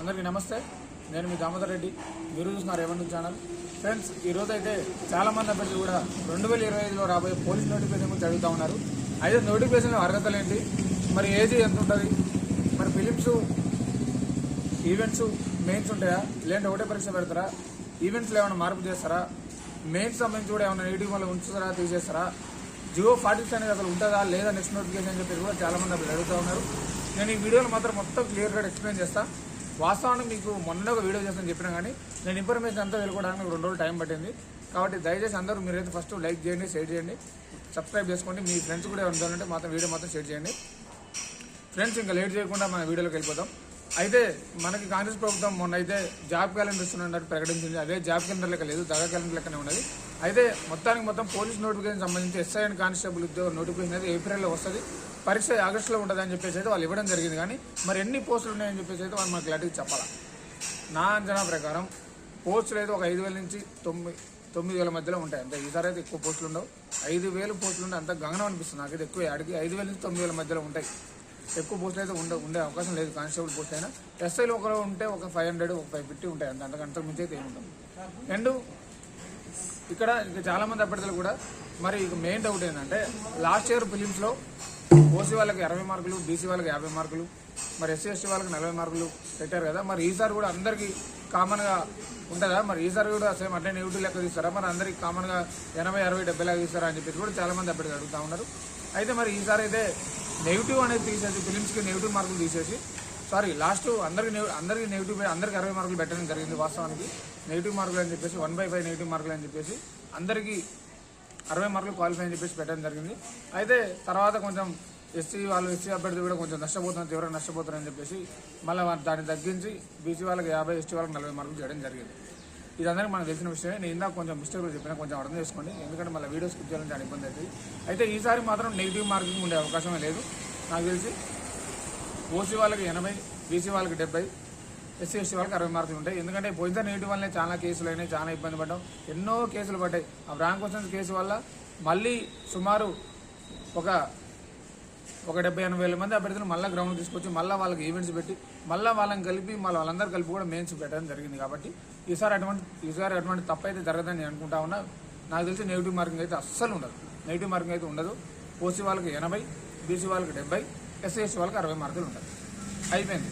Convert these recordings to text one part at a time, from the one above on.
అందరికీ నమస్తే. నేను మీ దామోదర్ రెడ్డి మీరు చూస్తున్నారు ఏమన్నా ఛానల్. ఫ్రెండ్స్ ఈరోజు అయితే చాలా మంది అభ్యర్థులు కూడా రెండు వేల ఇరవై ఐదులో రాబోయే పోలీస్ నోటిఫికేషన్ గురించి అడుగుతూ ఉన్నారు. అయితే నోటిఫికేషన్ అర్హతలు ఏంటి? మరి ఏజ్ ఎంత ఉంటుంది? మరి ఫిలిమ్స్ ఈవెంట్స్ మెయిన్స్ ఉంటాయా? లేదంటే ఒకటే పరీక్ష పెడతారా? ఈవెంట్స్లో ఏమైనా మార్పు చేస్తారా? మెయిన్స్ సంబంధించి కూడా ఏమైనా నెగిటివ్ వల్ల ఉంచుతారా? తీసేస్తారా? జియో ఫార్టీ అనేది అసలు ఉంటుందా? లేదా నెక్స్ట్ నోటిఫికేషన్ అని చెప్పి కూడా చాలామంది అప్పుడు అడుగుతూ ఉన్నారు. నేను ఈ వీడియోలో మాత్రం మొత్తం క్లియర్గా ఎక్స్ప్లెయిన్ చేస్తాను వాస్తవానికి మీకు మొన్న ఒక వీడియో చేస్తాను చెప్పినా కానీ నేను ఇన్ఫర్మేషన్ అంతా వెళ్ళుకోవడానికి రెండు రోజులు టైం పట్టింది. కాబట్టి దయచేసి అందరూ మీరైతే ఫస్ట్ లైక్ చేయండి షేర్ చేయండి సబ్స్క్రైబ్ చేసుకోండి. మీ ఫ్రెండ్స్ కూడా ఉండాలంటే మాత్రం వీడియో మాత్రం షేర్ చేయండి. ఫ్రెండ్స్ ఇంకా లేట్ చేయకుండా మన వీడియోలోకి వెళ్ళిపోతాం అయితే మనకి కాంగ్రెస్ ప్రభుత్వం మొన్న అయితే జాబ్ క్యాలెండర్ ఇస్తున్నట్టు ప్రకటించింది. అదే జాబ్ క్యాలెండర్ లెక్క లేదు దగా క్యాలెండర్ లెక్కనే ఉన్నది. అయితే మొత్తానికి మొత్తం పోలీస్ నోటిఫికేషన్ సంబంధించి ఎస్ఐ అండ్ కానిస్టేబుల్ ఉద్యోగ నోటిఫికేషన్ అయితే ఏప్రిల్లో వస్తుంది. పరీక్ష ఆగస్టులో ఉంటుంది అని చెప్పేసి అయితే వాళ్ళు ఇవ్వడం జరిగింది. కానీ మరి ఎన్ని పోస్టులు ఉన్నాయని చెప్పేసి అయితే వాళ్ళు మాకు క్లారిటీ చెప్పాలా? నా అంచనా ప్రకారం పోస్టులు అయితే ఒక ఐదు వేల నుంచి తొమ్మిది తొమ్మిది వేల మధ్యలో ఉంటాయి. అంతే ఈసారి అయితే ఎక్కువ పోస్టులు ఉండవు. ఐదు వేలు పోస్టులు ఉంటే అంత గగనం అనిపిస్తుంది. నాకైతే ఎక్కువ ఆడికి ఐదు వేల నుంచి తొమ్మిది వేల మధ్యలో ఉంటాయి. ఎక్కువ పోస్టులు అయితే ఉండే ఉండే అవకాశం లేదు. కానిస్టేబుల్ పోస్ట్ అయినా ఎస్ఐలు ఒకరు ఉంటే ఒక ఫైవ్ హండ్రెడ్ ఒక ఫైవ్ ఫిఫ్టీ ఉంటాయి. అంత అంతకంటే మించి అయితే ఏముంటుంది అండ్ ఇక్కడ ఇంకా చాలామంది అభ్యర్థులు కూడా మరి ఇక మెయిన్ డౌట్ ఏంటంటే లాస్ట్ ఇయర్ ఫిలిమ్స్లో ఓసీ వాళ్ళకి అరవై మార్కులు బీసీ వాళ్ళకి యాభై మార్కులు మరి ఎస్సీ ఎస్టీ వాళ్ళకి నలభై మార్కులు పెట్టారు కదా. మరి ఈసారి కూడా అందరికీ కామన్గా ఉంటుందా? మరి ఈసారి కూడా సేమ్ అట్లే నెగిటివ్ లెక్క తీస్తారా? మరి అందరికి కామన్గా ఎనభై అరవై డెబ్బై లాగా తీస్తారా అని చెప్పేసి కూడా చాలామంది అప్పటికి అడుగుతూ ఉన్నారు. అయితే మరి ఈసారి అయితే నెగిటివ్ అనేది తీసేసి ఫిలిమ్స్కి నెగిటివ్ మార్కులు తీసేసి సారీ లాస్ట్ అందరికి నెగ- అందరికి నెగిటివ్ అందరికి అరవై మార్కులు పెట్టడం జరిగింది వాస్తవానికి. నెగిటివ్ మార్కులు అని చెప్పేసి వన్ బై ఫైవ్ నెగిటివ్ మార్కులు అని చెప్పేసి అందరికీ అరవై మార్కులు క్వాలిఫై అని చెప్పేసి పెట్టడం జరిగింది. అయితే తర్వాత కొంచెం ఎస్సీ వాళ్ళు ఎస్సీ అభ్యర్థులు కూడా కొంచెం నష్టపోతున్నారు తీవ్రంగా నష్టపోతున్నారని చెప్పేసి మళ్ళీ దాన్ని తగ్గించి బీసీ వాళ్ళకి యాభై ఎస్టీ వాళ్ళకి నలభై మార్కులు చేయడం జరిగింది. ఇది అందరికీ మనకు తెలిసిన విషయమే. నేను ఇందాక కొంచెం మిస్టేక్ చెప్పిన కొంచెం అర్థం చేసుకోండి. ఎందుకంటే మళ్ళీ వీడియో స్కిప్ చేయాలంటే చాలా ఇబ్బంది అవుతుంది. అయితే ఈసారి మాత్రం నెగిటివ్ మార్కింగ్ ఉండే అవకాశమే లేదు. నాకు తెలిసి ఓసీ వాళ్ళకి ఎనభై బీసీ వాళ్ళకి డెబ్బై ఎస్సీ ఎస్టీ వాళ్ళకి అరవై మార్కులు ఉంటాయి. ఎందుకంటే పోయిన నెగిటివ్ వల్లనే చాలా కేసులు అయినాయి చాలా ఇబ్బంది పడ్డాం. ఎన్నో కేసులు పడ్డాయి. ఆ ర్యాంక్ క్వశ్చన్స్ కేసు వల్ల మళ్ళీ సుమారు ఒక ఒక డెబ్బై ఎనభై వేల మంది అభ్యర్థులు మళ్ళీ గ్రౌండ్ తీసుకొచ్చి మళ్ళీ వాళ్ళకి ఈవెంట్స్ పెట్టి మళ్ళీ వాళ్ళని కలిపి మళ్ళీ వాళ్ళందరూ కలిపి కూడా మెయిన్స్ పెట్టడం జరిగింది కాబట్టి ఈసారి అటువంటి ఈసారి అటువంటి తప్పు అయితే జరగదని నేను అనుకుంటా ఉన్నా. నాకు తెలిసి నెగిటివ్ మార్కింగ్ అయితే అస్సలు ఉండదు. నెగిటివ్ మార్కింగ్ అయితే ఉండదు. ఓసీ వాళ్ళకి ఎనభై బీసీ వాళ్ళకి డెబ్బై ఎస్సీ ఎస్టీ వాళ్ళకి అరవై మార్కులు ఉంటాయి. అయిపోయింది.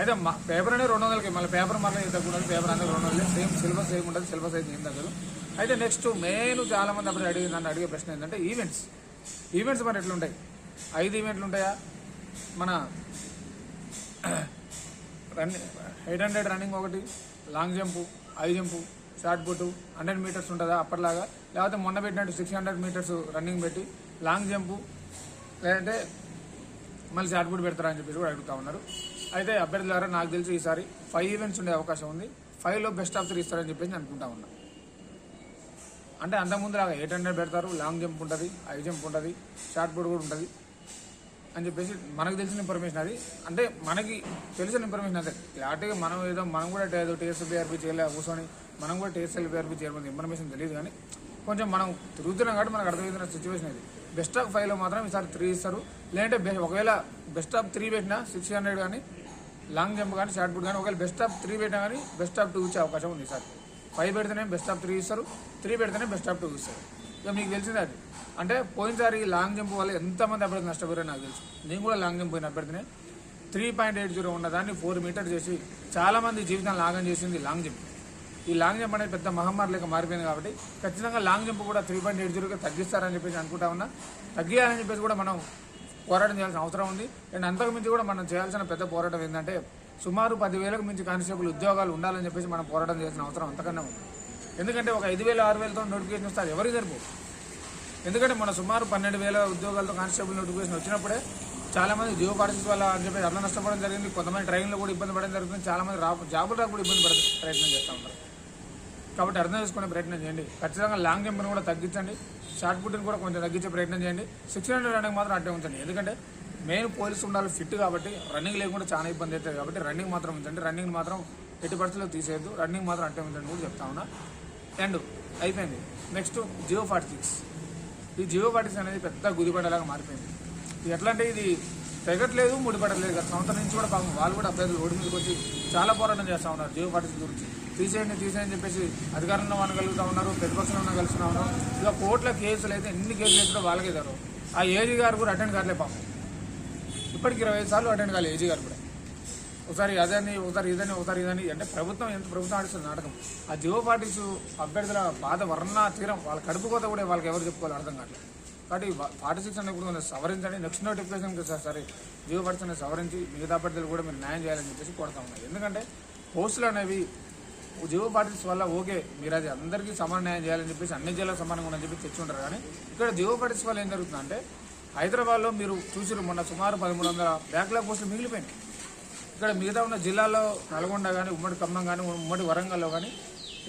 అయితే మా పేపర్ అనేది రెండు వందలకి మళ్ళీ పేపర్ మళ్ళీ ఏం తక్కువ పేపర్ అనేది రెండు వందలు సేమ్ సిలబస్ ఏమి ఉంటుంది సిలబస్ అయితే ఏం తగ్గదు. అయితే నెక్స్ట్ మెయిన్ చాలా మంది అప్పుడు అడిగి నన్ను అడిగే ప్రశ్న ఏంటంటే ఈవెంట్స్ ఈవెంట్స్ మరి ఎట్లుంటాయి? ఐదు ఈవెంట్లు ఉంటాయా? మన రన్నింగ్ ఎయిట్ హండ్రెడ్ రన్నింగ్ ఒకటి long jump high jump shot put hundred meters ఉంటుందా అప్పటిలాగా? లేకపోతే మొన్న పెట్టినట్టు సిక్స్ హండ్రెడ్ మీటర్స్ రన్నింగ్ పెట్టి లాంగ్ జంపు లేదంటే మళ్ళీ షార్ట్ పుట్ పెడతారా అని చెప్పేసి కూడా అడుగుతా ఉన్నారు. అయితే అభ్యర్థులారా నాకు తెలిసి ఈసారి ఫైవ్ ఈవెంట్స్ ఉండే అవకాశం ఉంది. ఫైవ్లో బెస్ట్ ఆఫ్ త్రీ ఇస్తారని చెప్పేసి నేను అనుకుంటా ఉన్నా. అంటే అంతకుముందు లాగా ఎయిట్ హండ్రెడ్ పెడతారు లాంగ్ జంప్ ఉంటుంది హై జంప్ ఉంటుంది షార్ట్ పుట్ కూడా ఉంటుంది అని చెప్పేసి మనకు తెలిసిన ఇన్ఫర్మేషన్ అది. అంటే మనకి తెలిసిన ఇన్ఫర్మేషన్ అదే. క్లారిటీగా మనం ఏదో మనం కూడా ఏదో టీఎస్ఎల్బీఆర్పీ చేయలే కూర్చొని మనం కూడా టీఎస్ఎల్బీఆర్పీ చేయడం ఇన్ఫర్మేషన్ తెలియదు కానీ కొంచెం మనం తిరుగుతున్నాం కాబట్టి మనకు అర్థమవుతున్న సిచ్యువేషన్ ఇది. బెస్ట్ ఆఫ్ ఫైవ్లో మాత్రం ఈసారి త్రీ ఇస్తారు. లేదంటే ఒకవేళ బెస్ట్ ఆఫ్ త్రీ పెట్టినా సిక్స్ హండ్రెడ్ కానీ లాంగ్ జంప్ కానీ షార్ట్ పుట్ కానీ ఒకవేళ బెస్ట్ ఆఫ్ త్రీ పెట్టినా కానీ బెస్ట్ ఆఫ్ టూ ఇచ్చే అవకాశం ఉంది సార్. ఫైవ్ పెడితేనే బెస్ట్ ఆఫ్ త్రీ ఇస్తారు త్రీ పెడితేనే బెస్ట్ ఆఫ్ టూ ఇస్తారు. ఇక మీకు తెలిసిందే అది. అంటే పోయినసారి లాంగ్ జంప్ వల్ల ఎంతమంది అభ్యర్థి నష్టపోయారో నాకు తెలుసు. నేను కూడా లాంగ్ జంప్ పోయిన అభ్యర్థిని. త్రీ పాయింట్ ఎయిట్ జీరో ఉన్న దాన్ని ఫోర్ మీటర్ చేసి చాలామంది జీవితం జీవితాన్ని లాగం చేసింది లాంగ్ జంప్. ఈ లాంగ్ జంప్ అనేది పెద్ద మహమ్మారి లెక్క మారిపోయింది కాబట్టి ఖచ్చితంగా లాంగ్ జంప్ కూడా త్రీ పాయింట్ ఎయిట్ జీరోకి తగ్గిస్తారని చెప్పేసి అనుకుంటా ఉన్నా. తగ్గియాలని చెప్పేసి కూడా మనం పోరాటం చేయాల్సిన అవసరం ఉంది. అండ్ అంతకు మించి కూడా మనం చేయాల్సిన పెద్ద పోరాటం ఏంటంటే సుమారు పదివేలకు మించి కానిస్టేబుల్ ఉద్యోగాలు ఉండాలని చెప్పేసి మనం పోరాటం చేయాల్సిన అవసరం అంతకన్నా ఉంది. ఎందుకంటే ఒక ఐదు వేలు ఆరు వేలతో నోటిఫికేషన్ వస్తే అది ఎవరికి సరిపో ఎందుకంటే మన సుమారు పన్నెండు వేల ఉద్యోగాలతో కానిస్టేబుల్ నోటిఫికేషన్ వచ్చినప్పుడే చాలామంది జియో పార్టీస్ వల్ల అని చెప్పి అట్లా నష్టపోవడం జరిగింది. కొంతమంది ట్రైన్లో కూడా ఇబ్బంది పడడం జరుగుతుంది. చాలామంది రా జాబులు రాక కూడా ఇబ్బంది పడే ప్రయత్నం చేస్తూ ఉంటారు కాబట్టి అర్థం చేసుకునే ప్రయత్నం చేయండి. ఖచ్చితంగా లాంగ్ జంప్ను కూడా తగ్గించండి. షార్ట్ పుట్ని కూడా కొంచెం తగ్గించే ప్రయత్నం చేయండి. సిక్స్ హండ్రెడ్ రన్నింగ్ మాత్రం అట్టే ఉంచండి. ఎందుకంటే మెయిన్ పోలీసు ఉండాలి ఫిట్ కాబట్టి రన్నింగ్ లేకుండా చాలా ఇబ్బంది అవుతుంది కాబట్టి రన్నింగ్ మాత్రం ఉంచండి. రన్నింగ్ మాత్రం ఎట్టి పరిస్థితుల్లో తీసేయద్దు. రన్నింగ్ మాత్రం అట్టే ఉంచండి కూడా చెప్తా ఉన్నా. అండ్ అయిపోయింది. Next GO forty six. ఈ జియో ఫార్టీ సిక్స్ అనేది పెద్ద గుదిబండలాగా మారిపోయింది. ఇది ఎట్లా అంటే ఇది తెగట్లేదు ముడిపడలేదు గత సంవత్సరం నుంచి కూడా పాపం వాళ్ళు కూడా అభ్యర్థులు ఓడి మీదకి వచ్చి చాలా పోరాటం చేస్తూ ఉన్నారు. జీవ పార్టీస్ గురించి తీసేయండి తీసేయని చెప్పేసి అధికారంలో వాళ్ళు కలుగుతూ ఉన్నారు ప్రతిపక్షంలో ఉన్న కలుస్తూ ఉన్నారు. ఇక కోర్టుల కేసులు అయితే ఎన్ని కేసులు అయితే వాళ్ళకే ఇద్దరు ఆ ఏజీ గారు కూడా అటెండ్ కాలే పాపం. ఇప్పటికి ఇరవై ఐదు సార్లు అటెండ్ కాలే ఏజీ గారు కూడా. ఒకసారి అదని ఒకసారి ఇదని ఒకసారి ఇదని. అంటే ప్రభుత్వం ఎంత ప్రభుత్వం ఆడిస్తుంది నాటకం. ఆ జియో పార్టీస్ అభ్యర్థుల బాధ వర్ణ తీరం వాళ్ళ కడుపు కోత కూడా వాళ్ళకి ఎవరు చెప్పుకోవాలి అర్థం కావట్లేదు. కాబట్టి ఫార్టీ సిక్స్ అనేది కూడా సవరించండి. నెక్స్ట్ నోటిఫికేషన్ సార్ సరే జియో పార్టీస్ అనేది సవరించి మిగతా అభ్యర్థులు కూడా మీరు న్యాయం చేయాలని చెప్పేసి కోరుతా ఉన్నాయి ఎందుకంటే పోస్టులు అనేవి జియో పార్టీస్ వల్ల ఓకే మీరు అది అందరికీ సమాన న్యాయం చేయాలని చెప్పేసి అన్ని జిల్లాలకు సమానంగా ఉందని చెప్పి తెచ్చి ఉంటారు కానీ ఇక్కడ జియో పార్టీస్ వల్ల ఏం జరుగుతుందంటే హైదరాబాద్లో మీరు చూసిరు మొన్న సుమారు పదమూడు వందల బ్యాక్లాగ్ పోస్టులు మిగిలిపోయినాయి. ఇక్కడ మిగతా ఉన్న జిల్లాలో నల్గొండ కానీ ఉమ్మడి ఖమ్మం కానీ ఉమ్మడి వరంగల్లో కానీ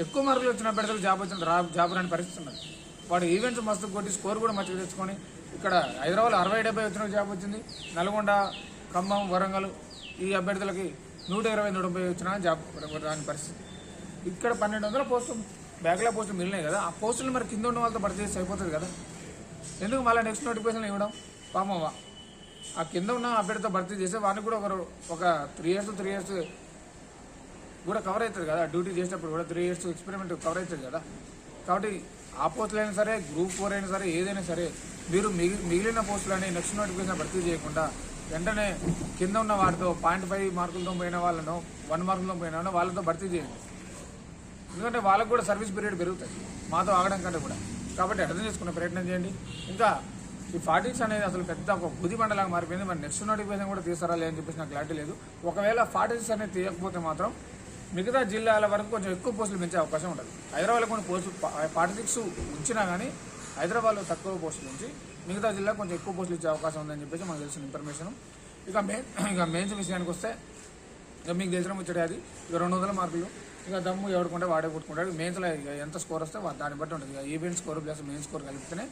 ఎక్కువ మార్కులు వచ్చిన పెడతలు జాబ్ వచ్చిన రా జాబ్ రాని పరిస్థితి ఉన్నది. వాడు ఈవెంట్స్ మస్తు కొట్టి స్కోర్ కూడా మంచిగా తెచ్చుకొని ఇక్కడ హైదరాబాద్ అరవై డెబ్బై వచ్చిన జాబ్ వచ్చింది. నల్గొండ ఖమ్మం వరంగల్ ఈ అభ్యర్థులకి నూట ఇరవై నూట ముప్పై వచ్చిన జాబ్ రాని పరిస్థితి. ఇక్కడ పన్నెండు వందల పోస్టులు బ్యాక్లా పోస్టులు మిగిలినాయి కదా. ఆ పోస్టులు మరి కింద ఉన్న వాళ్ళతో భర్తీ చేసి అయిపోతుంది కదా. ఎందుకు మళ్ళీ నెక్స్ట్ నోటిఫికేషన్ ఇవ్వడం? పామవ్వా ఆ కింద ఉన్న అభ్యర్థితో భర్తీ చేస్తే వానికి కూడా ఒకరు ఒక త్రీ ఇయర్స్ త్రీ ఇయర్స్ కూడా కవర్ అవుతుంది కదా. డ్యూటీ చేసినప్పుడు కూడా త్రీ ఇయర్స్ ఎక్స్పెరిమెంట్ కవర్ అవుతుంది కదా. కాబట్టి ఆ పోస్టులు అయినా సరే గ్రూప్ ఫోర్ అయినా సరే ఏదైనా సరే మీరు మిగి మిగిలిన పోస్టులని నెక్స్ట్ నోటిఫికేషన్ భర్తీ చేయకుండా వెంటనే కింద ఉన్న వారితో పాయింట్ ఫైవ్ మార్కులతో పోయిన వాళ్ళను వన్ మార్కులతో పోయిన వాళ్ళను వాళ్ళతో భర్తీ చేయండి. ఎందుకంటే వాళ్ళకు కూడా సర్వీస్ పీరియడ్ పెరుగుతుంది మాతో ఆగడం కంటే కూడా. కాబట్టి అర్థం చేసుకునే ప్రయత్నం చేయండి. ఇంకా ఈ ఫార్టీస్ అనేది అసలు పెద్ద ఒక బుద్ధి మండలాగా మారిపోయింది. మరి నెక్స్ట్ నోటిఫికేషన్ కూడా తీస్తారా లేదని చెప్పేసి నాకు క్లారిటీ లేదు. ఒకవేళ ఫార్టీస్ అనేది తీయకపోతే మాత్రం మిగతా జిల్లాల వరకు కొంచెం ఎక్కువ పోస్టులు పెంచే అవకాశం ఉంటుంది. హైదరాబాద్లో కొన్ని పోస్టులు ఫార్టీ సిక్స్ ఉంచినా కానీ హైదరాబాద్లో తక్కువ పోస్టులు ఉంచి మిగతా జిల్లా కొంచెం ఎక్కువ పోస్టులు ఇచ్చే అవకాశం ఉందని చెప్పేసి మనకు తెలిసిన ఇన్ఫర్మేషన్ ఇక మెయిన్ ఇక మెయిన్స్ విషయానికి వస్తే ఇక మీకు తెలిసిన ముచ్చటే అది. ఇక రెండు వందల మార్కులు. ఇక దమ్ము ఎవడుకుంటే వాడే కొట్టుకుంటాడు. మెయిన్స్లో ఇక ఎంత స్కోర్ వస్తే దాన్ని బట్టి ఉంటుంది. ఇక event score plus main score కలిపితేనే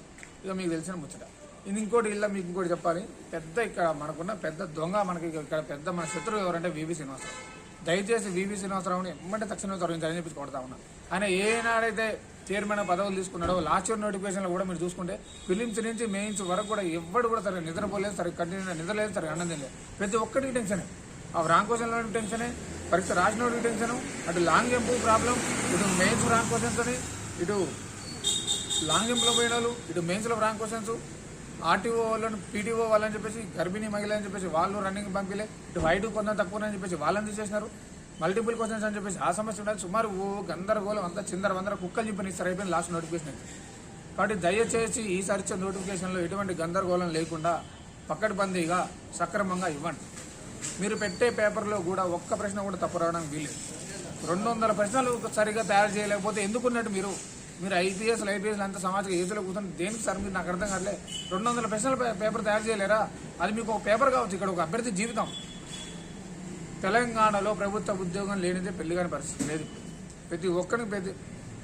ఇక మీకు తెలిసిన ముచ్చట. ఇది ఇంకోటి ఇలా మీకు ఇంకోటి చెప్పాలి. పెద్ద ఇక్కడ మనకున్న పెద్ద దొంగ మనకి ఇక్కడ పెద్ద మన శత్రువు ఎవరంటే వివి శ్రీనివాసరావు. దయచేసి వివి శ్రీనివాసరావుని ఎమ్మంటే తక్షణమే తొలగించాలని చెప్పి కొడతా ఉన్నా. ఆయన ఏనాడైతే చైర్మన్ పదవులు తీసుకున్నాడో లాస్ట్ ఇయర్ నోటిఫికేషన్లో కూడా మీరు చూసుకుంటే ఫిలిమ్స్ నుంచి మెయిన్స్ వరకు కూడా ఎవ్వడు కూడా సరే నిద్రపోలేదు సరే కంటిన్యూ నిద్రలేదు సరే అన్నం తినలేదు. ప్రతి ఒక్కటికి టెన్షనే ఆ ర్యాంక్ క్వశ్చన్లో టెన్షనే పరీక్ష రాసినోడికి టెన్షన్ అటు లాంగ్ జంప్ ప్రాబ్లం ఇటు మెయిన్స్ ర్యాంక్ క్వశ్చన్స్ అని ఇటు లాంగ్ జంప్లో పోయిన ఇటు మెయిన్స్లో ర్యాంక్ క్వశ్చన్స్ ఆర్టీఓ వాళ్ళని పీటీఓ వాళ్ళని చెప్పేసి గర్భిణీ మహిళ అని చెప్పేసి వాళ్ళు రన్నింగ్ పంపిలే. ఇటు హైట్ కొందరు తక్కువ అని చెప్పేసి వాళ్ళని తీసేసినారు. మల్టిపుల్ క్వశ్చన్స్ అని చెప్పేసి ఆ సమస్య ఉండాలి. సుమారు ఓ గందరగోళం అంతా చిందర వందర కుక్కలు చెప్పిన ఇస్తారు అయిపోయింది లాస్ట్ నోటిఫికేషన్ కాబట్టి దయచేసి ఈసారి ఇచ్చే నోటిఫికేషన్లో ఎటువంటి గందరగోళం లేకుండా పక్కడబందీగా సక్రమంగా ఇవ్వండి. మీరు పెట్టే పేపర్లో కూడా ఒక్క ప్రశ్న కూడా తప్పు రావడానికి వీలేదు రెండు వందల ప్రశ్నలు సరిగ్గా తయారు చేయలేకపోతే ఎందుకున్నట్టు మీరు మీరు ఐపీఎస్ ఐపీఎస్ అంత సమాజ ఏజ్లో కూర్చొని దేనికి సార్ మీరు నాకు అర్థం కాదులే రెండు వందల ప్రశ్నల పేపర్ తయారు చేయలేరా? అది మీకు ఒక పేపర్ కావచ్చు ఇక్కడ ఒక అభ్యర్థి జీవితం. తెలంగాణలో ప్రభుత్వ ఉద్యోగం లేనిదే పెళ్ళి కాని పరిస్థితి లేదు ప్రతి ఒక్కరికి ప్రతి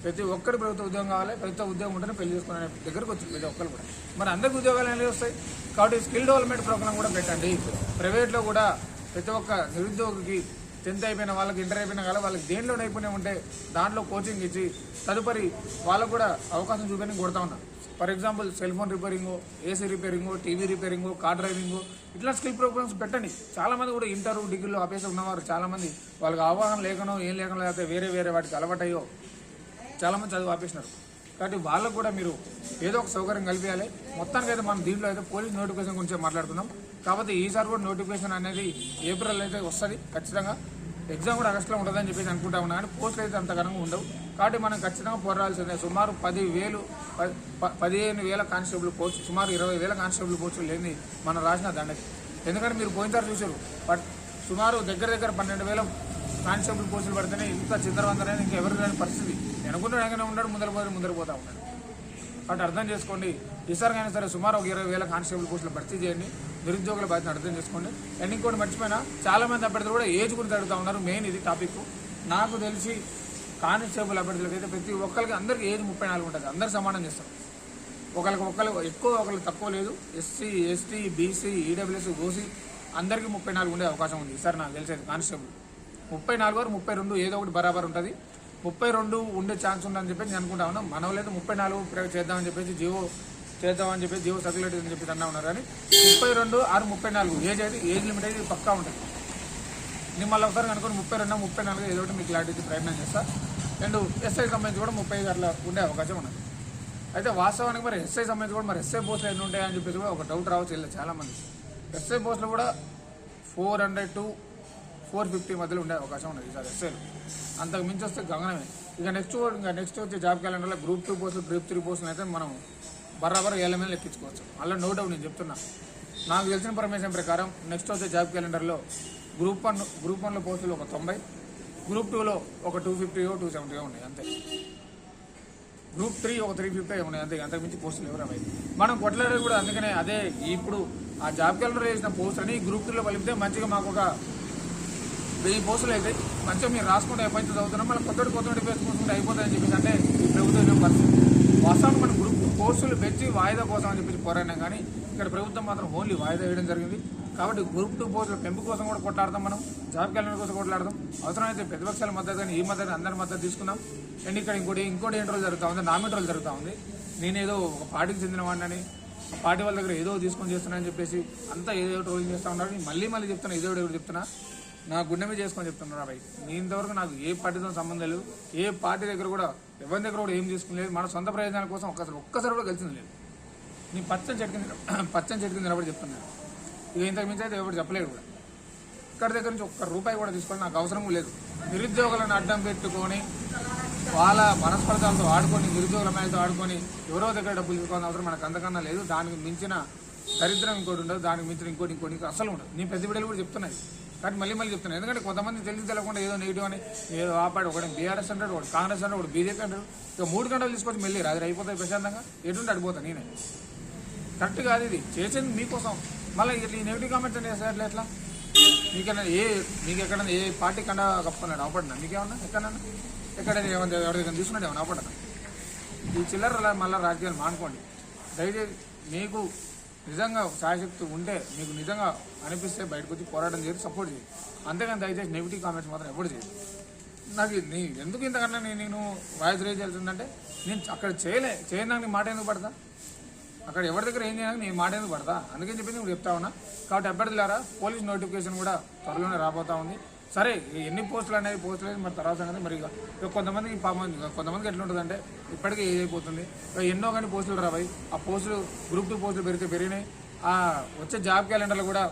ప్రతి ఒక్కరి ప్రభుత్వ ఉద్యోగం కావాలి ప్రభుత్వ ఉద్యోగం ఉంటేనే పెళ్ళి చేసుకునే దగ్గరకు వచ్చింది ప్రతి ఒక్కరు కూడా. మరి అందరికి ఉద్యోగాలు అనేవి వస్తాయి? కాబట్టి స్కిల్ డెవలప్మెంట్ ప్రోగ్రామ్ కూడా పెట్టండి. ప్రైవేట్లో కూడా ప్రతి ఒక్క నిరుద్యోగికి టెన్త్ అయిపోయిన వాళ్ళకి ఇంటర్ అయిపోయిన వాళ్ళకి వాళ్ళకి దేనిలో నైపుణ్యం ఉంటే దాంట్లో కోచింగ్ ఇచ్చి తదుపరి వాళ్ళకు కూడా అవకాశం చూపని కొడతా ఉన్నా. For example cell phone repairing AC repairing TV repairing car driving ఇట్లా స్కిల్ ప్రోగ్రామ్స్ పెట్టండి. చాలామంది కూడా ఇంటర్ డిగ్రీలో ఆపేసి ఉన్నవారు చాలామంది వాళ్ళకి అవగాహన లేకనో ఏం లేకనో లేకపోతే వేరే వేరే వాటికి అలవాటయ్యో చాలామంది చదువు ఆపేసినారు. కాబట్టి వాళ్ళకు కూడా మీరు ఏదో ఒక సౌకర్యం కల్పించాలి. మొత్తానికైతే మనం దీంట్లో అయితే పోలీస్ నోటిఫికేషన్ గురించి మాట్లాడుతున్నాం కాకపోతే ఈసారి కూడా నోటిఫికేషన్ అనేది ఏప్రిల్ అయితే వస్తుంది ఖచ్చితంగా. ఎగ్జామ్ కూడా ఆగస్టులో ఉంటుందని చెప్పేసి అనుకుంటా ఉన్నా కానీ పోస్టులు అయితే అంత ఘనంగా ఉండవు. కాబట్టి మనం ఖచ్చితంగా పోరాడాల్సిందే. సుమారు పది వేలు ప- ప- పదిహేను వేల కానిస్టేబుల్ పోస్ట్ సుమారు ఇరవై వేల కానిస్టేబుల్ పోస్టులు లేని మనం రాసిన దండకి ఎందుకంటే మీరు పోయినసారి చూసారు బట్ సుమారు దగ్గర దగ్గర పన్నెండు వేల కానిస్టేబుల్ పోస్టులు పడితేనే ఇంత చిందరవందరైన ఇంకా ఎవరు లేని పరిస్థితి. అనుకుంటాడు ఉన్నాడు ముందర పోయి ముందర పోతా ఉన్నాడు. కాబట్టి అర్థం చేసుకోండి ఈసారికైనా సరే సుమారు ఒక ఇరవై వేల కానిస్టేబుల్ పోస్టులు భర్తీ చేయండి. నిరుద్యోగుల బాధ్యత అర్థం చేసుకోండి. అండ్ ఇంకోటి మర్చిపోయినా చాలా మంది అభ్యర్థులు కూడా ఏజ్ గురించి అడుగుతా ఉన్నారు మెయిన్ ఇది టాపిక్ నాకు తెలిసి కానిస్టేబుల్ అభ్యర్థులకు అయితే ప్రతి ఒక్కరికి అందరికి ఏజ్ ముప్పై నాలుగు ఉంటుంది. అందరు సమానం చేస్తారు. ఒకరికి ఒకరు ఎక్కువ ఒకరికి తక్కువ లేదు. SC ST BC EWS OC అందరికీ ముప్పై నాలుగు ఉండే అవకాశం ఉంది. సార్ నాకు తెలిసేది కానిస్టేబుల్. ముప్పై నాలుగు వరకు ముప్పై రెండు ఏదో ఒకటి బరాబర్ ఉంటుంది. ముప్పై రెండు ఉండే ఛాన్స్ ఉందని చెప్పేసి నేను అనుకుంటా ఉన్నాం మన లేదు ముప్పై నాలుగు చేద్దామని చెప్పేసి జియో చేద్దామని చెప్పి జీవో సర్క్యులేట్ అని చెప్పి అన్నా ఉన్నారు కానీ ముప్పై రెండు ఆరు ముప్పై నాలుగు ఏజ్ అయితే ఏజ్ లిమిట్ అయితే పక్కా ఉంటుంది. నేను మళ్ళీ ఒకసారి కనుకొని ముప్పై రెండు ముప్పై నాలుగు ఏదో ఒకటి మీకు క్లారిటీ ప్రయత్నం చేస్తా. అండ్ ఎస్ఐ సంబంధించి కూడా ముప్పై అట్లా ఉండే అవకాశం ఉన్నది. అయితే వాస్తవానికి మరి ఎస్ఐ సంబంధించి కూడా మరి ఎస్ఐ పోస్టులు ఎన్ని ఉంటాయని చెప్పేసి కూడా ఒక డౌట్ రావచ్చు వెళ్ళి చాలామంది. ఎస్ఐ పోస్టులు కూడా four hundred to four fifty మధ్యలో ఉండే అవకాశం ఉన్నది ఈసారి ఎస్ఐలు అంతకు మించి వస్తే గగనమే. ఇక నెక్స్ట్ ఇంకా నెక్స్ట్ వచ్చే జాబ్ క్యాలెండర్లో గ్రూప్ టూ పోస్టులు గ్రూప్ త్రీ పోస్టులు అయితే మనం బరాబర్ ఏళ్ళ మీద లెక్కించుకోవచ్చు. అలా నో డౌట్ నేను చెప్తున్నా. నాకు తెలిసిన ఇన్ఫర్మేషన్ ప్రకారం నెక్స్ట్ వచ్చే జాబ్ క్యాలెండర్లో గ్రూప్ వన్ గ్రూప్ వన్లో పోస్టులు ఒక తొంభై గ్రూప్ టూలో ఒక టూ ఫిఫ్టీయో టూ సెవెంటీయో ఉన్నాయి అంతే. గ్రూప్ త్రీ ఒక త్రీ ఫిఫ్టీ ఉన్నాయి అంతే. అంతకు మించి పోస్టులు ఎవరు అవి మనం కొట్లాడేది కూడా అందుకనే అదే ఇప్పుడు ఆ జాబ్ క్యాలెండర్ వేసిన పోస్ట్ అని గ్రూప్ టూలో కలిపితే మంచిగా మాకు ఒక వెయ్యి పోస్టులు అయితే మంచిగా మీరు రాసుకుంటే ఎప్పటి చదువుతున్నాం మళ్ళీ కొత్త కొత్త పేసుకుంటుంటే అయిపోతాయని చెప్పేసి అంటే ఈ ప్రభుత్వం పరిస్థితి. వాస్తవానికి మన గ్రూప్ కోర్సులు పెంచి వాయిదా కోసం అని చెప్పి పోరాడినాం కానీ ఇక్కడ ప్రభుత్వం మాత్రం ఓన్లీ వాయిదా వేయడం జరిగింది. కాబట్టి గ్రూప్ టూ పోస్టుల పెంపు కోసం కూడా కొట్లాడదాం మనం. జాబ్ క్యాలెండర్ కోసం కొట్లాడదాం అవసరమైతే ప్రతిపక్షాల మద్దతు కానీ ఈ మద్దతు అందరి మద్దతు తీసుకున్నాం అండ్ ఇక్కడ ఇంకోటి ఇంకోటి ఏంటి రోజులు జరుగుతూ ఉంది? నామినేట్ రోజులు జరుగుతూ ఉంది. నేనేదో ఒక పార్టీకి చెందిన వాడిని ఆ పార్టీ వాళ్ళ దగ్గర ఏదో తీసుకొని చేస్తున్నానని చెప్పేసి అంతా ఏదో ట్రోలింగ్ చేస్తూ ఉన్నారు. మళ్ళీ మళ్ళీ చెప్తున్నా ఏదో ఒకటి చెప్తున్నా. నా గుండె మీద చేసుకొని చెప్తున్నారు అబ్బాయి నేను ఇంతవరకు నాకు ఏ పార్టీతో సంబంధం లేదు ఏ పార్టీ దగ్గర కూడా ఎవరి దగ్గర కూడా ఏం తీసుకులేదు మన సొంత ప్రయోజనాల కోసం ఒక్కసారి ఒక్కసారి కూడా కలిసింది లేదు. నీ పచ్చని చెట్టుకి పచ్చని చెట్టు కింద నిలబడి చెప్తున్నాను ఇక ఇంతకు మించి అయితే ఎవరు చెప్పలేడు కూడా. ఇక్కడ దగ్గర నుంచి ఒక్క రూపాయి కూడా తీసుకోవాలి నాకు అవసరం లేదు. నిరుద్యోగులను అడ్డం పెట్టుకొని వాళ్ళ మనస్పర్ధాలతో ఆడుకొని నిరుద్యోగుల మేలతో ఆడుకొని ఎవరో దగ్గర డబ్బులు తీసుకోవాల్సిన అవసరం మనకు అంతకన్నా లేదు. దానికి మించిన దరిద్రం ఇంకోటి ఉండదు. దానికి మించిన ఇంకోటి ఇంకోటి ఇంకోటి అసలు ఉండదు. నీ పెద్ద బిడ్డలు కూడా చెప్తున్నాయి. కానీ మళ్ళీ మళ్ళీ చెప్తున్నాను ఎందుకంటే కొంతమంది తెలిసి తెలియకుండా ఏదో నెగిటివ్ అని ఏదో ఆపాడు. ఒకటి బీఆర్ఎస్ అంటాడు ఒకటి కాంగ్రెస్ అంటాడు ఒకటి బీజేపీ అంటాడు. ఇక మూడు గంటలు తీసుకొచ్చి మళ్ళీ అది అయిపోతాయి ప్రశాంతంగా. ఎటువంటి అడిపోతాను నేనే. కరెక్ట్ కాదు ఇది. చేసేది మీకోసం. మళ్ళీ ఇట్లా ఈ నెగిటివ్ కామెంట్స్ అని ఎట్లా ఎట్లా? మీకన్నా ఏ మీకు ఎక్కడన్నా ఏ పార్టీ కన్నా కప్పుకున్నాడు? అవపడినా మీకేమన్నా? ఎక్కడన్నా? ఎక్కడైనా ఏమన్నా ఎవరి దగ్గర తీసుకున్నాడు? ఏమన్నా అవపడనా ఈ చిల్లర మళ్ళీ రాజకీయాలు మానుకోండి. దయచేసి మీకు నిజంగా సాయశక్తి ఉంటే మీకు నిజంగా అనిపిస్తే బయటకు వచ్చి పోరాటం చేసి సపోర్ట్ చేయి అంతేగాని దయచేసి నెగిటివ్ కామెంట్స్ మాత్రం ఎప్పుడు చేయండి నాకు నీ ఎందుకు ఇంతకన్నా నేను నేను వాయిస్ రేజ్ వెళ్తుందంటే నేను అక్కడ చేయలే చేయడానికి నీ మాట ఎందుకు పడతా? అక్కడ ఎవరి దగ్గర ఏం చేయడానికి నీ మాట ఎందుకు పడతా? అందుకని చెప్పి నేను చెప్తా ఉన్నా. కాబట్టి అభ్యర్థులారా పోలీస్ నోటిఫికేషన్ కూడా త్వరలోనే రాబోతా ఉంది. సరే ఎన్ని పోస్టులు అనేది పోస్టులు అనేది మరి తర్వాత కానీ మరి ఇక కొంతమందికి పాపం కొంతమందికి ఎట్లా ఉంటుందంటే ఇప్పటికే ఏజ్ అయిపోతుంది. ఎన్నో కానీ పోస్టులు రావాయి ఆ పోస్టులు గ్రూప్ టూ పోస్టులు పెరిగితే పెరిగినాయి. ఆ వచ్చే జాబ్ క్యాలెండర్లు కూడా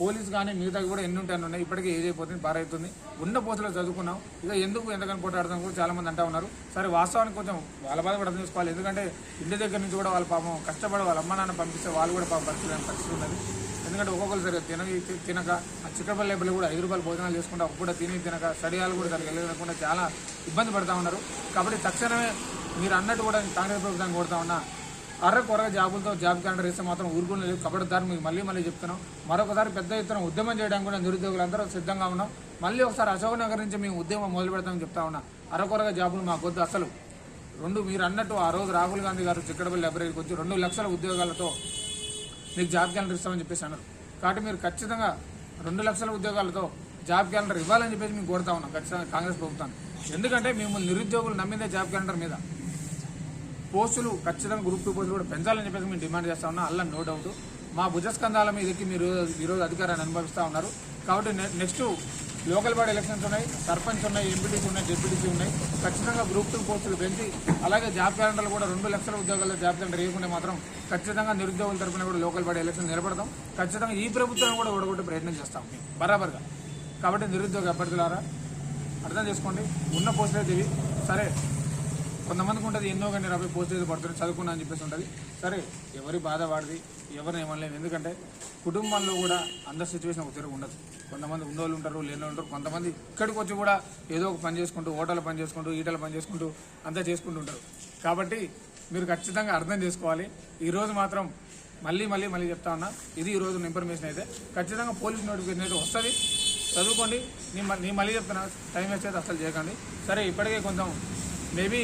పోలీస్ కానీ మిగతా కూడా ఎన్ని ఉంటాయని ఉన్నాయి. ఇప్పటికే ఏజ్ అయిపోతుంది బాగా అవుతుంది ఉన్న పోస్టులో చదువుకున్నాం. ఇక ఎందుకు ఎంతకని పోటాడుతాం కూడా చాలామంది అంటా ఉన్నారు. సరే వాస్తవానికి కొంచెం వాళ్ళ బాధ కూడా అర్థం చేసుకోవాలి. ఎందుకంటే ఇంటి దగ్గర నుంచి కూడా వాళ్ళ పాపం కష్టపడి వాళ్ళ అమ్మ నాన్న పంపిస్తే వాళ్ళు కూడా పాపం పరిస్థితి పరిస్థితి ఉన్నది. ఎందుకంటే ఒక్కొక్కరు సరిగ్గా తిన తినక ఆ చిక్కపల్లి లేబుల్ కూడా ఐదు రూపాయలు భోజనాలు చేసుకుంటా ఒక తిని తినక స్టడీలు కూడా దానికి వెళ్ళకుండా చాలా ఇబ్బంది పడతా ఉన్నారు. కాబట్టి తక్షణమే మీరు అన్నట్టు కూడా కాంగ్రెస్ ప్రభుత్వాన్ని కొడతా ఉన్నా అర్ర కొరగా జాబులతో జాబ్ క్యాలెండర్ ఇస్తే మాత్రం ఊరుకునే లేదు. దాన్ని మీకు మళ్ళీ మళ్ళీ చెప్తున్నాం మరొకసారి పెద్ద ఎత్తున ఉద్యమం చేయడానికి కూడా నిరుద్యోగులందరూ సిద్ధంగా ఉన్నాం. మళ్ళీ ఒకసారి అశోక్నగర్ నుంచి మేము ఉద్యమం మొదలు పెడతామని చెప్తా ఉన్నా అరకొరగా జాబులు మా వద్దు అసలు. రెండు మీరు అన్నట్టు ఆ రోజు రాహుల్ గాంధీ గారు చిక్కడపల్లి లైబ్రరీకి వచ్చి రెండు లక్షల ఉద్యోగాలతో మీకు జాబ్ క్యాలెండర్ ఇస్తామని చెప్పేసి అన్నారు. కాబట్టి మీరు ఖచ్చితంగా రెండు లక్షల ఉద్యోగాలతో జాబ్ క్యాలెండర్ ఇవ్వాలని చెప్పేసి మేము కోరుతా ఉన్నాం ఖచ్చితంగా కాంగ్రెస్ ప్రభుత్వాన్ని. ఎందుకంటే మిమ్మల్ని నిరుద్యోగులు నమ్మిందే జాబ్ క్యాలెండర్ మీద. పోస్టులు ఖచ్చితంగా గ్రూప్ టూ పోస్టులు కూడా పెంచాలని చెప్పేసి మేము డిమాండ్ చేస్తా ఉన్నాం అల్ల నో డౌట్. మా భుజస్కంధాల మీదకి మీరు ఈరోజు అధికారాన్ని అనుభవిస్తూ ఉన్నారు. కాబట్టి నెక్స్ట్ లోకల్ బాడీ ఎలక్షన్స్ ఉన్నాయి సర్పంచ్ ఉన్నాయి ఎంపీటీసీ ఉన్నాయి డిప్యూటీసీ ఉన్నాయి. ఖచ్చితంగా గ్రూప్ టూ పోస్టులు పెంచి అలాగే జాబ్ క్యాలెండర్లు కూడా రెండు లక్షల ఉద్యోగాల్లో జాబ్ క్యాలెండర్ వేయకుండా మాత్రం ఖచ్చితంగా నిరుద్యోగుల తరపున కూడా లోకల్ బాడీ ఎలక్షన్ నిలబడతాం. ఖచ్చితంగా ఈ ప్రభుత్వం కూడా ఓడగొట్టే ప్రయత్నం చేస్తాం బరాబర్గా. కాబట్టి నిరుద్యోగ అభ్యర్థులారా అర్థం చేసుకోండి. ఉన్న పోస్టులే తెలివి సరే. కొంతమందికి ఉంటుంది ఎన్నో కానీ నలభై పోస్ట్ పడుతుంది చదువుకున్నా అని చెప్పేసి ఉంటుంది. సరే ఎవరి బాధ వాడిది ఎవరిని ఏమనలేదు. ఎందుకంటే కుటుంబంలో కూడా అందరి సిచ్యువేషన్ ఒక తిరుగు ఉండదు. కొంతమంది ఉన్నోళ్ళు ఉంటారు లేని ఉంటారు. కొంతమంది ఇక్కడికి వచ్చి కూడా ఏదో ఒక పని చేసుకుంటూ హోటల్ పని చేసుకుంటూ ఈటల పని చేసుకుంటూ అంతా చేసుకుంటూ ఉంటారు. కాబట్టి మీరు ఖచ్చితంగా అర్థం చేసుకోవాలి. ఈరోజు మాత్రం మళ్ళీ మళ్ళీ మళ్ళీ చెప్తా ఉన్నా ఇది ఈరోజు ఇన్ఫర్మేషన్ అయితే ఖచ్చితంగా పోలీస్ నోటిఫికేషన్ అయితే వస్తుంది. చదువుకోండి. నేను మళ్ళీ చెప్తున్నా టైం వేస్ట్ అయితే అసలు చేయకండి. సరే ఇప్పటికే కొంచెం మేబీ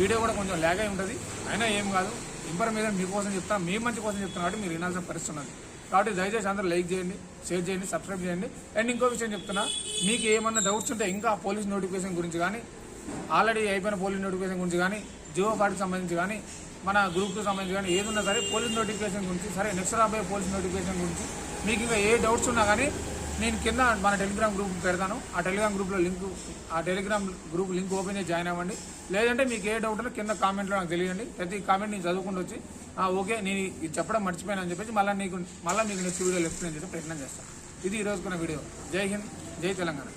వీడియో కూడా కొంచెం ల్యాగ్ అయి ఉంటుంది. అయినా ఏం కాదు. ఇన్ఫర్మేషన్ మీకోసం చెప్తాను మీ మంచి కోసం చెప్తాను కాబట్టి మీరు వినాల్సిన పరిస్థితి ఉన్నది. కాబట్టి దయచేసి అందరూ లైక్ చేయండి షేర్ చేయండి సబ్స్క్రైబ్ చేయండి. అండ్ ఇంకో విషయం చెప్తున్నా మీకు ఏమన్నా డౌట్స్ ఉంటే ఇంకా పోలీస్ నోటిఫికేషన్ గురించి కానీ ఆల్రెడీ అయిపోయిన పోలీస్ నోటిఫికేషన్ గురించి కానీ జియో పార్టీకి సంబంధించి కానీ మన గ్రూప్కి సంబంధించి కానీ ఏదున్నా సరే పోలీస్ నోటిఫికేషన్ గురించి సరే నెక్స్ట్ రాబోయే పోలీస్ నోటిఫికేషన్ గురించి మీకు ఇంకా ఏ డౌట్స్ ఉన్నా కానీ నేను కింద మన టెలిగ్రామ్ గ్రూప్ పెడతాను. ఆ టెలిగ్రామ్ గ్రూప్లో లింక్ ఆ టెలిగ్రామ్ గ్రూప్ లింక్ ఓపెన్ చేసి జాయిన్ అవ్వండి. లేదంటే మీకు ఏ డౌట్ ఉన్నా కింద కామెంట్లో నాకు తెలియండి ప్రతి కామెంట్ నేను చదువుకుంటూ వచ్చి ఓకే నేను ఇది చెప్పడం మర్చిపోయాను అని చెప్పేసి మళ్ళీ నీకు మళ్ళీ మీకు నెక్స్ట్ వీడియోలో ఎక్స్ప్లెయిన్ చేసే ప్రయత్నం చేస్తాను. ఇది ఈరోజుకున్న వీడియో. జై హింద్ జై తెలంగాణ.